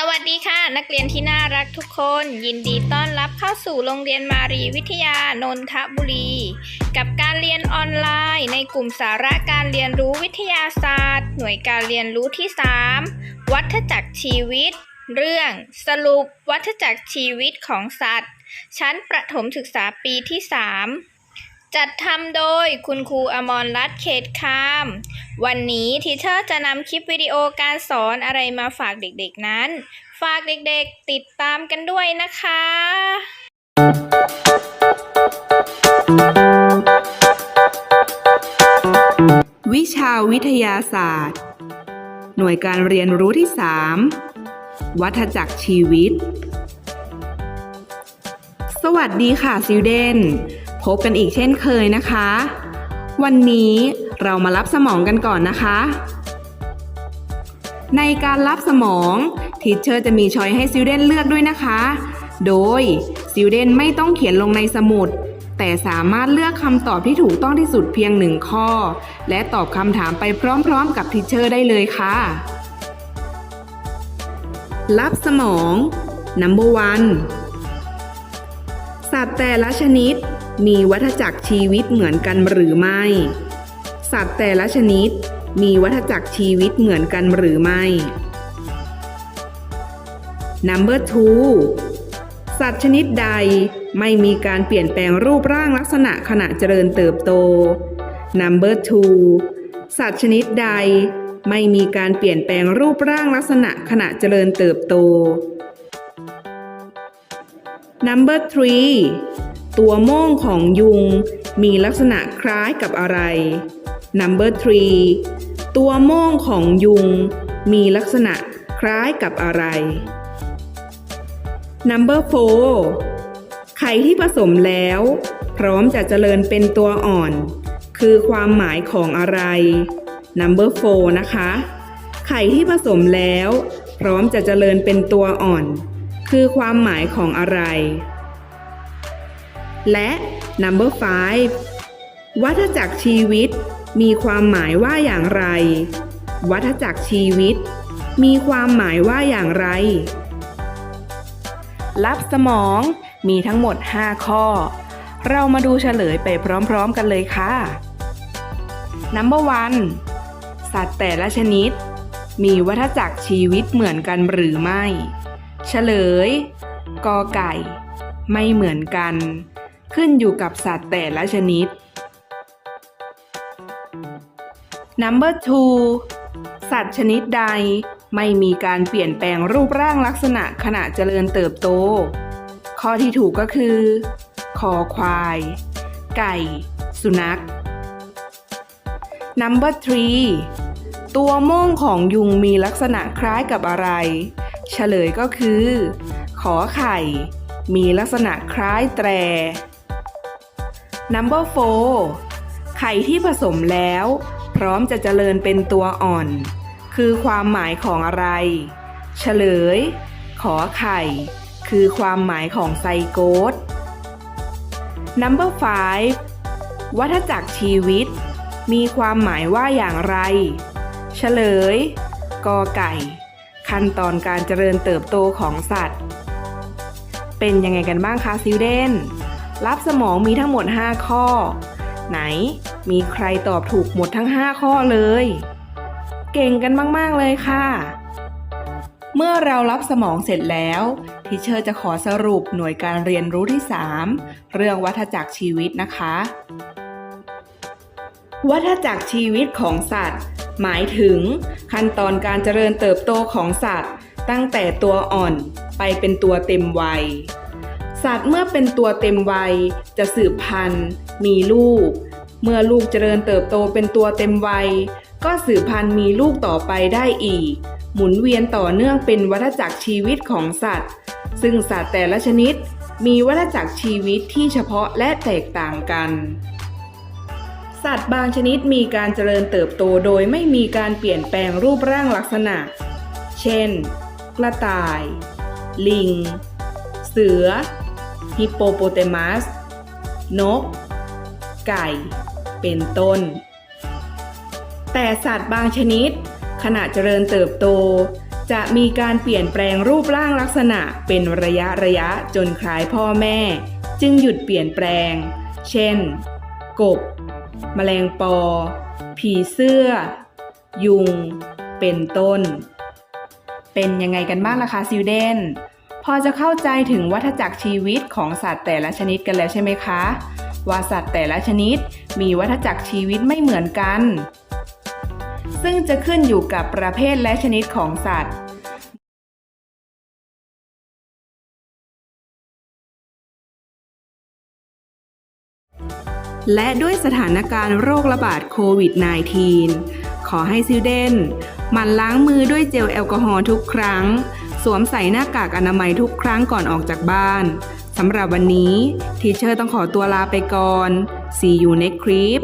สวัสดีค่ะ นักเรียนที่น่ารักทุกคน ยินดีต้อนรับเข้าสู่โรงเรียนมารีวิทยานนทบุรี กับการเรียนออนไลน์ ในกลุ่มสาระการเรียนรู้วิทยาศาสตร์ หน่วยการเรียนรู้ที่ 3 วัฏจักรชีวิต เรื่องสรุปวัฏจักรชีวิตของสัตว์ ชั้นประถมศึกษาปีที่ 3 จัดทำโดยคุณครูอมรรัตน์เขตคาม วันนี้ทีเชอร์จะนำคลิปวิดีโอการสอนอะไรมาฝากเด็กๆนั้น ฝากเด็กๆติดตามกันด้วยนะคะ วิชาวิทยาศาสตร์ หน่วยการเรียนรู้ที่ 3 วัฏจักรชีวิต สวัสดีค่ะซิวเดนพบกันอีกเช่นเคยนะคะ วันนี้ เรามารับสมองกันก่อนนะคะ ในการรับสมองทีเชอร์จะมีช้อยให้ซิวเดนเลือกด้วยนะคะ โดยซิวเดนไม่ต้องเขียนลงในสมุด แต่สามารถเลือกคำตอบที่ถูกต้องที่สุดเพียงหนึ่งข้อ และตอบคำถามไปพร้อมๆ กับทีเชอร์ได้เลยค่ะ รับสมอง number one สัตว์แต่ละชนิดมีวัฏจักรชีวิตเหมือนกันหรือไม่ สัตว์แต่ละชนิด มีวัฏจักรชีวิตเหมือนกันหรือไม่ number two สัตว์ชนิดใดไม่มีการเปลี่ยนแปลงรูปร่างลักษณะขณะเจริญเติบโต number two สัตว์ชนิดใดไม่มีการเปลี่ยนแปลงรูปร่างลักษณะขณะเจริญเติบโต number three ตัวโม่งของยุงมีลักษณะคล้ายกับอะไร number three ตัวโม่งของยุงมีลักษณะคล้ายกับอะไร number four ไข่ที่ผสมแล้ว พร้อมจะเจริญเป็นตัวอ่อน คือความหมายของอะไร number four นะคะ ไข่ที่ผสมแล้ว พร้อมจะเจริญเป็นตัวอ่อน คือความหมายของอะไร และ number five วัฏจักรชีวิต มีความหมายว่าอย่างไร วัฏจักรชีวิต มีความหมายว่าอย่างไร รับสมองมีทั้งหมด 5 ข้อ เรามาดูเฉลยไปพร้อมๆกันเลยค่ะ Number one สัตว์แต่ละชนิด มีวัฏจักรชีวิตเหมือนกันหรือไม่ เฉลย กอไก่ ไม่เหมือนกัน ขึ้นอยู่กับสัตว์แต่ละชนิด Number two สัตว์ชนิดใดไม่มีการเปลี่ยนแปลงรูปร่างลักษณะขณะเจริญเติบโต ข้อที่ถูกก็คือ คอควาย ไก่ สุนัข Number three ตัวโม่งของยุงมีลักษณะคล้ายกับอะไร เฉลยก็คือ ขอไข่ มีลักษณะคล้ายแตร Number four ไข่ที่ผสมแล้ว พร้อมจะเจริญเป็นตัวอ่อน คือความหมายของอะไร เฉลย ขอไข่ คือความหมายของไซโกต Number five วัฏจักรชีวิต มีความหมายว่าอย่างไร เฉลย กอไก่ ขั้นตอนการเจริญเติบโตของสัตว์ เป็นยังไงกันบ้างคะซิวเดนรับสมองมีทั้งหมด 5 ข้อ ไหน มีใครตอบถูกหมดทั้ง 5 ข้อเลย เก่งกันมาก ๆ เลยค่ะ เมื่อเรารับสมองเสร็จแล้วทิเชอร์จะขอสรุปหน่วยการเรียนรู้ที่ 3 เรื่องวัฏจักรชีวิตนะคะ วัฏจักรชีวิตของสัตว์ หมายถึง ขั้นตอนการเจริญเติบโตของสัตว์ ตั้งแต่ตัวอ่อนไปเป็นตัวเต็มวัย สัตว์เมื่อเป็นตัวเต็มวัยจะสืบพันธุ์ มีลูก เมื่อลูกเจริญเติบโตเป็นตัวเต็มวัย ก็สืบพันธุ์มีลูกต่อไปได้อีก หมุนเวียนต่อเนื่องเป็นวัฏจักรชีวิตของสัตว์ ซึ่งสัตว์แต่ละชนิด มีวัฏจักรชีวิตที่เฉพาะและแตกต่างกัน สัตว์บางชนิดมีการเจริญเติบโตโดยไม่มีการเปลี่ยนแปลงรูปร่างลักษณะ เช่น กระต่าย ลิง เสือ ฮิปโปโปเตมัส นก ไก่ เป็นต้น แต่สัตว์บางชนิด ขณะเจริญเติบโต จะมีการเปลี่ยนแปลงรูปร่างลักษณะเป็นระยะระยะจนคล้ายพ่อแม่ จึงหยุดเปลี่ยนแปลง เช่น กบ แมลงปอ ผีเสื้อ ยุง เป็นต้น เป็นยังไงกันบ้างล่ะคะซิลเดนพอจะเข้าใจถึงวัฏจักรชีวิตของสัตว์แต่ละชนิดกันแล้วใช่ไหมคะ ว่าสัตว์แต่ละชนิดมีวัฏจักรชีวิตไม่เหมือนกัน ซึ่งจะขึ้นอยู่กับประเภทและชนิดของสัตว์และด้วยสถานการณ์โรคระบาดโควิด -19 ขอให้ซิลเดนหมั่นล้างมือด้วยเจลแอลกอฮอล์ทุกครั้ง สวมใส่หน้ากากอนามัยทุกครั้งก่อนออกจากบ้าน สำหรับวันนี้ทีเชอร์ต้องขอตัวลาไปก่อน See you next clip